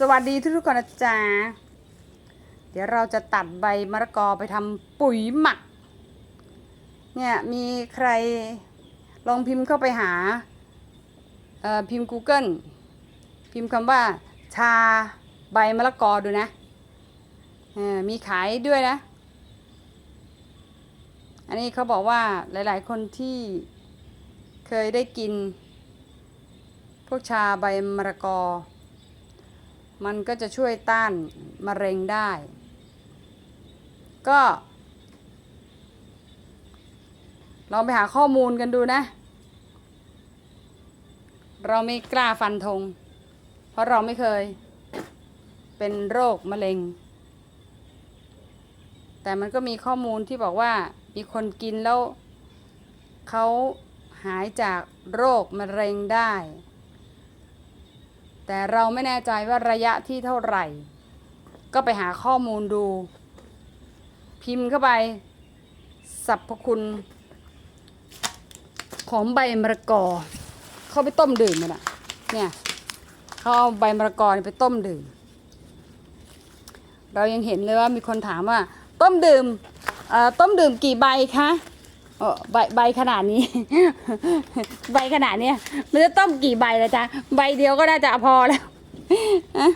สวัสดีทุกๆคนนะจ๊ะ เดี๋ยวเราจะตัดใบมะละกอไปทำปุ๋ยหมัก เนี่ยมีใครลองพิมพ์เข้าไปหาพิมพ์ Google พิมพ์คำว่าชาใบมะละกอดูนะมีขายด้วยนะ อันนี้เขาบอกว่าหลาย ๆ คนที่เคยได้กิน พวกชาใบมะละกอ มันก็จะช่วยต้านมะเร็งได้ ก็ ลองไปหาข้อมูลกันดูนะ เราไม่กล้าฟันธง เพราะเราไม่เคย เป็นโรคมะเร็ง แต่มันก็มีข้อมูลที่บอกว่ามีคนกินแล้วเขาหายจากโรคมะเร็งได้ แต่เราไม่แน่ใจว่าระยะที่เท่าไหร่ ก็ไปหาข้อมูลดู พิมพ์เข้าไปสรรพคุณ ของใบมะละกอเข้าไปต้มดื่มมันอะเนี่ยเขาเอาใบมะละกอไปต้มดื่ม เรายังเห็นเลยว่ามีคนถามว่า ต้มดื่มต้มดื่มกี่ใบคะ เออใบใบขนาดนี้ ใบขนาดเนี้ยมันจะต้มกี่ใบละจ๊ะใบเดียวก็น่าจะพอแล้วอะ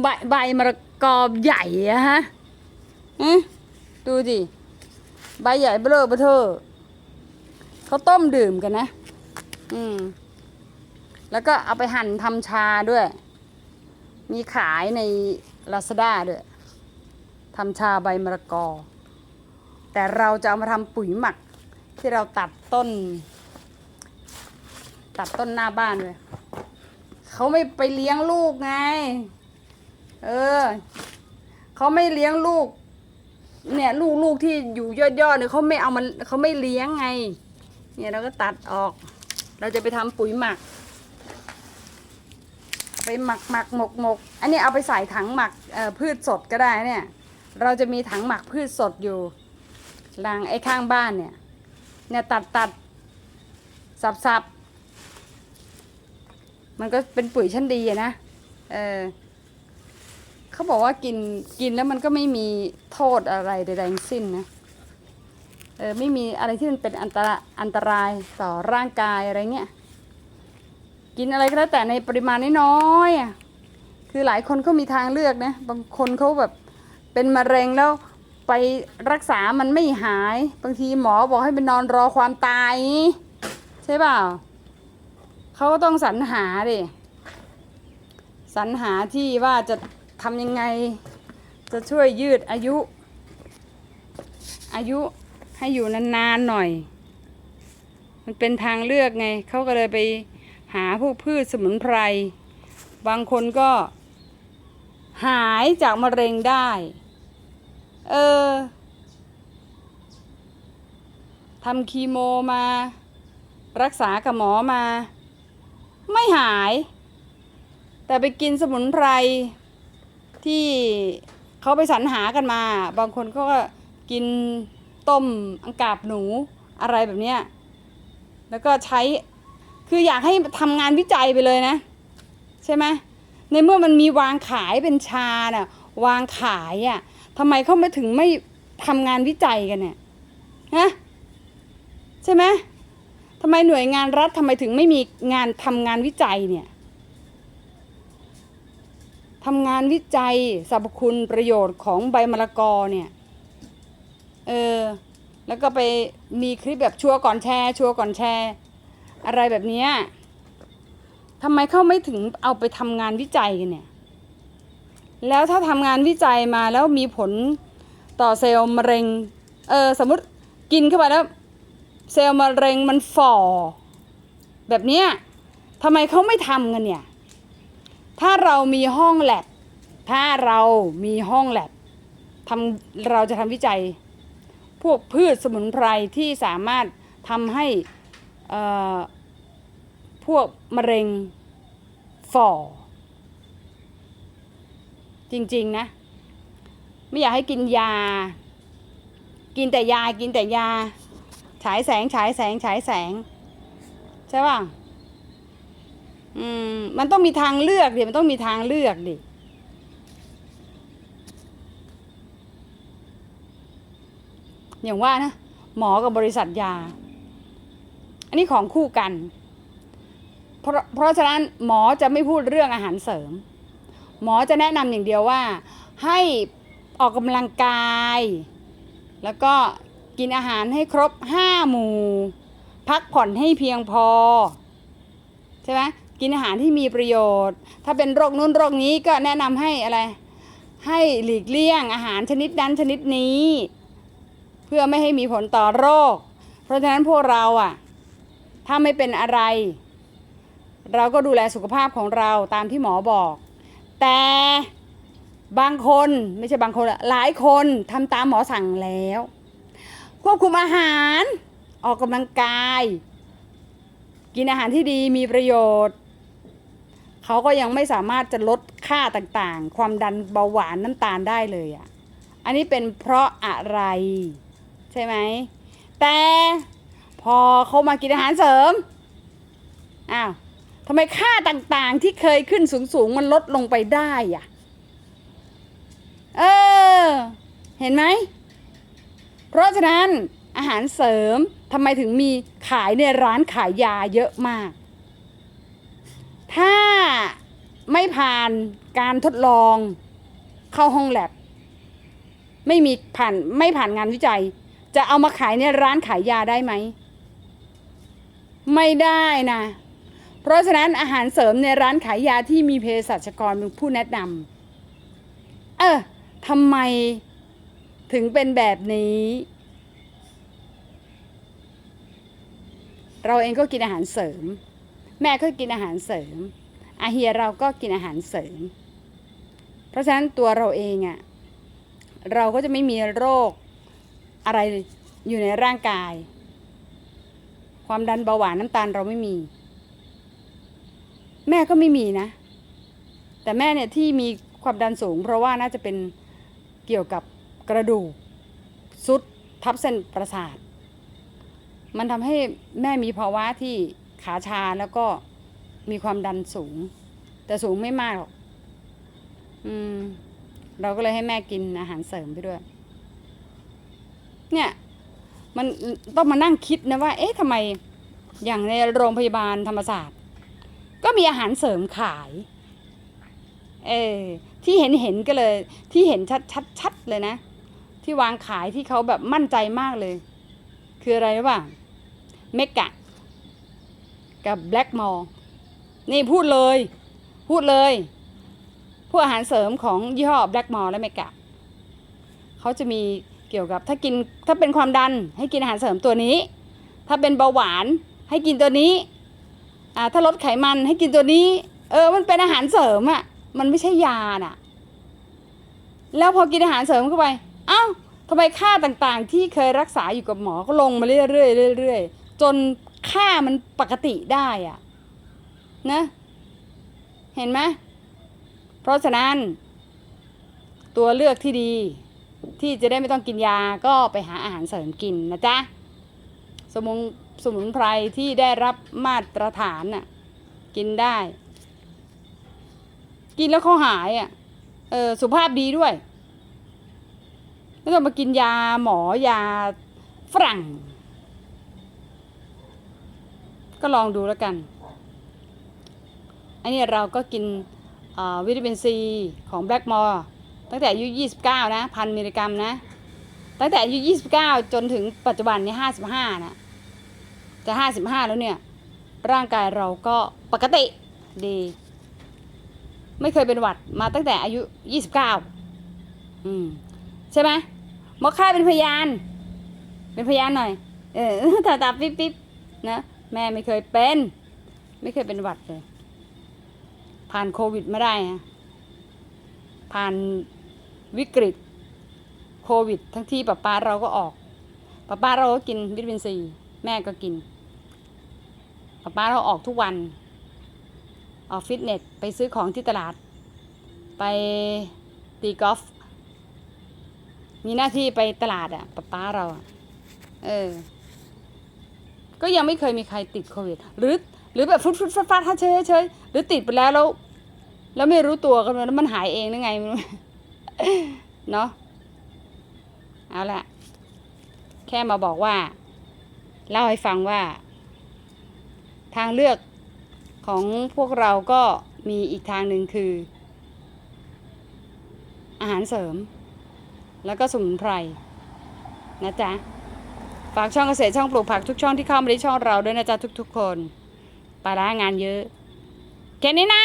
ใบใบมะละกอใหญ่อะฮะดูดิใบใหญ่เบ้อเบ้อเทอเขาต้มดื่มกันนะ อืม แล้วก็เอาไปหั่นทำชาด้วย มีขายใน Lazada ด้วยทำชาใบมะละกอ แต่เราจะเอามาทำปุ๋ยหมัก ที่เราตัดต้น ตัดต้นหน้าบ้านเลยเขาไม่ไปเลี้ยงลูกไง เออเขาไม่เลี้ยงลูก เนี่ย ลูกลูกที่อยู่ยอดๆเนี่ยเขาไม่เอามันเขาไม่เลี้ยงไง เนี่ยเราก็ตัดออก เราจะไปทำปุ๋ยหมัก ไปหมักหมักหมกหมกอันนี้เอาไปใส่ถังหมักพืชสดก็ได้เนี่ย เราจะมีถังหมักพืชสดอยู่หลังไอ้ข้างบ้านเนี่ย เนี่ยตัดตัดสับสับมันก็เป็นปุ๋ยชั้นดีอะนะ เออเขาบอกว่ากินกินแล้วมันก็ไม่มีโทษอะไรใดๆทั้งสิ้นนะ เออไม่มีอะไรที่มันเป็นอันตรอันตรายต่อร่างกายอะไรเงี้ย กินอะไรก็แล้วแต่ในปริมาณน้อยๆอะ คือหลายคนเขามีทางเลือกนะ บางคนเขาแบบเป็นมะเร็งแล้ว ไปรักษามันไม่หาย บางทีหมอบอกให้ไปนอนรอความตาย ใช่เปล่าเขาก็ต้องสรรหาดิสรรหาที่ว่าจะทำยังไง จะช่วยยืดอายุ อายุให้อยู่นานๆหน่อย มันเป็นทางเลือกไง เขาก็เลยไปหาพวกพืชสมุนไพร บางคนก็หายจากมะเร็งได้ เออทำคีโมมา รักษากับหมอมา ไม่หาย แต่ไปกินสมุนไพร ที่เขาไปสรรหากันมา บางคนเขาก็กินต้มอังกาบหนูอะไรแบบเนี้ยแล้วก็ใช้คืออยากให้ทำงานวิจัยไปเลยนะ ใช่ไหมในเมื่อมันมีวางขายเป็นชาน่ะวางขายอะ่ะ ทำไมเขาไม่ถึงไม่ทำงานวิจัยกันเนี่ยฮะใช่ไหมทำไมหน่วยงานรัฐทำไมถึงไม่มีงานทำงานวิจัยเนี่ยทำงานวิจัยสรรพคุณประโยชน์ของใบมะละกอเนี่ยเออแล้วก็ไปมีคลิปแบบชัวก่อนแชร์ชัวก่อนแชร์ อะไรแบบนี้ทำไมเขาไม่ถึงเอาไปทำงานวิจัยกันเนี่ย แล้วถ้าทำงานวิจัยมาแล้วมีผลต่อเซลล์มะเร็ง เออสมมติกินเข้าไปแล้ว เซลล์มะเร็งมันฝ่อ แบบเนี้ยทำไมเขาไม่ทำกันเนี่ย ถ้าเรามีห้องแลบ ถ้าเรามีห้องแลบทำเราจะทำวิจัย พวกพืชสมุนไพรที่สามารถทำให้พวกมะเร็งฝ่อ จริง ๆ นะ ไม่อยากให้กินยา กินแต่ยากินแต่ยา ฉายแสงฉายแสงฉายแสง ใช่ป่ะอืมมันต้องมีทางเลือกดิมันต้องมีทางเลือกดิอย่างว่านะ หมอกับบริษัทยา อันนี้ของคู่กัน เพราะเพราะฉะนั้นหมอจะไม่พูดเรื่องอาหารเสริม หมอจะแนะนำอย่างเดียวว่า ให้ออกกำลังกาย แล้วก็กินอาหารให้ครบห้าหมู่ พักผ่อนให้เพียงพอ ใช่ไหมกินอาหารที่มีประโยชน์ ถ้าเป็นโรคนู้นโรคนี้ก็แนะนำให้อะไร ให้หลีกเลี่ยงอาหารชนิดนั้นชนิดนี้ เพื่อไม่ให้มีผลต่อโรค เพราะฉะนั้นพวกเราอะถ้าไม่เป็นอะไร เราก็ดูแลสุขภาพของเราตามที่หมอบอก แต่บางคนไม่ใช่บางคนหลายคนทำตามหมอสั่งแล้ว ควบคุมอาหารออกกำลังกาย กินอาหารที่ดีมีประโยชน์ เขาก็ยังไม่สามารถจะลดค่าต่างๆ ความดันเบาหวานน้ำตาลได้เลยอะ่ะอันนี้เป็นเพราะอะไร ใช่ไหม แต่พอเขามากินอาหารเสริมอ้าว ทำไมค่าต่างๆที่เคยขึ้นสูงๆมันลดลงไปได้อะเออ เห็นไหม เพราะฉะนั้นอาหารเสริมทำไมถึงมีขายในร้านขายยาเยอะมาก ถ้าไม่ผ่านการทดลองเข้าห้องแลบ ไม่มีผ่านไม่ผ่านงานวิจัย จะเอามาขายในร้านขายยาได้ไหม ไม่ได้นะ เพราะฉะนั้นอาหารเสริมในร้านขายยาที่มีเภสัชกรเป็นผู้แนะนำเออทำไมถึงเป็นแบบนี้ เราเองก็กินอาหารเสริม แม่ก็กินอาหารเสริมอาเฮียเราก็กินอาหารเสริม เพราะฉะนั้นตัวเราเองอะ่ะเราก็จะไม่มีโรคอะไรอยู่ในร่างกาย ความดันเบาหวานน้ำตาลเราไม่มี แม่ก็ไม่มีนะ แต่แม่เนี่ยที่มีความดันสูง เพราะว่าน่าจะเป็นเกี่ยวกับกระดูกซุดทับเส้นประสาท มันทำให้แม่มีภาวะที่ขาชาแล้วก็มีความดันสูง แต่สูงไม่มากหรอก อืม เราก็เลยให้แม่กินอาหารเสริมไปด้วย เนี่ย มันต้องมานั่งคิดนะว่า เอ๊ะทำไมอย่างในโรงพยาบาลธรรมศาสตร์ ก็มีอาหารเสริมขาย เออที่เห็นเห็นก็เลย ที่เห็นชัดชัดชัดเลยนะ ที่วางขายที่เขาแบบมั่นใจมากเลย คืออะไรรู้ป่ะเมกะ กับแบล็กมอลนี่พูดเลย พูดเลยพวกอาหารเสริมของยี่ห้อแบล็กมอลและเมกะเขาจะมีเกี่ยวกับถ้ากินถ้าเป็นความดันให้กินอาหารเสริมตัวนี้ ถ้าเป็นเบาหวานให้กินตัวนี้ อ่าถ้าลดไขมันให้กินตัวนี้ เออ มันเป็นอาหารเสริมอะ่ะ มันไม่ใช่ยาน่ะ แล้วพอกินอาหารเสริมเข้าไป เอ้าทำไมค่าต่างๆ ที่เคยรักษาอยู่กับหมอก็ลงมาเรื่อยๆเรื่อยๆจนค่ามันปกติได้อะนะ เห็นไหมเพราะฉะนั้นตัวเลือกที่ดี ที่จะได้ไม่ต้องกินยาก็ไปหาอาหารเสริมกินนะจ๊ะ สมุน สมุนไพรที่ได้รับมาตรฐานน่ะ กินได้ กินแล้วเขาหายอะ เออสุขภาพดีด้วยไม่ต้องมากินยาหมอยาฝรั่ง ก็ลองดูแล้วกัน อันนี้เราก็กินวิตามินซีของแบล็กมอร์ตั้งแต่อายุ29 นะพันมิลลิกรัมนะ ตั้งแต่อายุ29 จนถึงปัจจุบันนี้55นะ จะ55แล้วเนี่ย ร่างกายเราก็ปกติดี ไม่เคยเป็นหวัดมาตั้งแต่อายุ29อืม ใช่ไหมหมอค่าเป็นพยาน เป็นพยานหน่อย เออตาตาปิ๊บปิ๊บนะแม่ไม่เคยเป็น ไม่เคยเป็นหวัดเลย ผ่านโควิดไม่ได้ฮะผ่านวิกฤตโควิด ทั้งที่ป้าป้าเราก็ออกป้าป้าเราก็กินวิตามินซี แม่ก็กิน ป้าป้าเราออกทุกวัน ออกฟิตเนส ไปซื้อของที่ตลาด ไปตีกอล์ฟ มีหน้าที่ไปตลาดอะป้าป้าเราเออ ก็ยังไม่เคยมีใครติดโควิด หรือหรือแบบฟุดฟุดฟัดฟัดฮะเฉยเฉยหรือติดไปแล้วแล้ว แล้วไม่รู้ตัวกันแล้วมันหายเองได้ไงเนาะเอาละแค่มาบอกว่า เล่าให้ฟังว่า ทางเลือกของพวกเราก็มีอีกทางหนึ่งคือ อาหารเสริม แล้วก็สมุนไพรนะจ๊ะ ฝากช่องเกษตรช่องปลูกผักทุกช่องที่เข้ามาในช่องเราด้วยนะจ๊ะทุกๆคนปลาร้างานเยอะ แค่นี้นะ